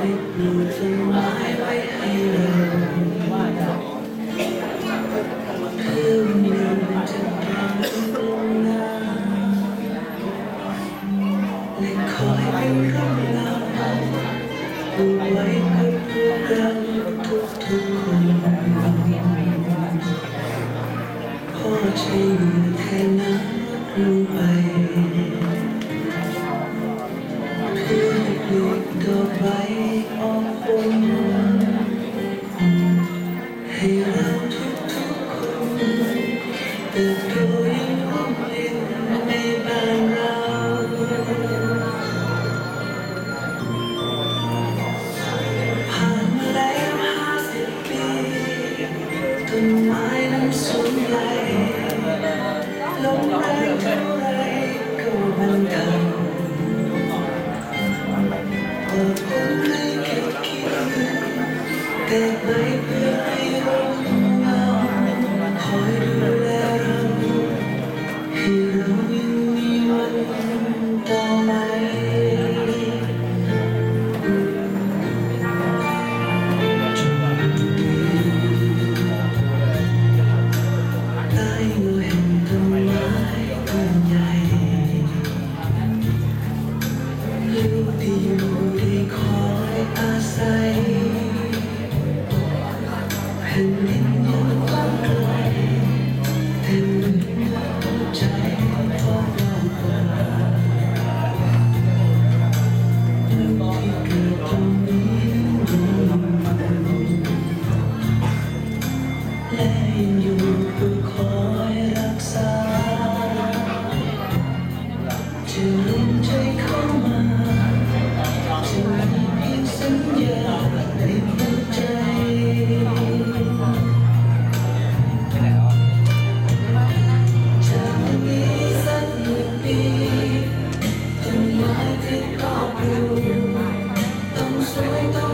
ได้ปลูกต้นไม้ไว้ให้เราเพื่อวันหนึ่งจะปรางลงนและคอยเป็นกำลังปลูไว้เพื่อพวกเราทุกๆคนพ่อจะอยู่แทนน้ำลงไป อให้ปลูกดอไปออกผลให้เราทุกๆคนเติบโต แต่ไม่เพื่อให้ร่มเงาคอยดู Deus.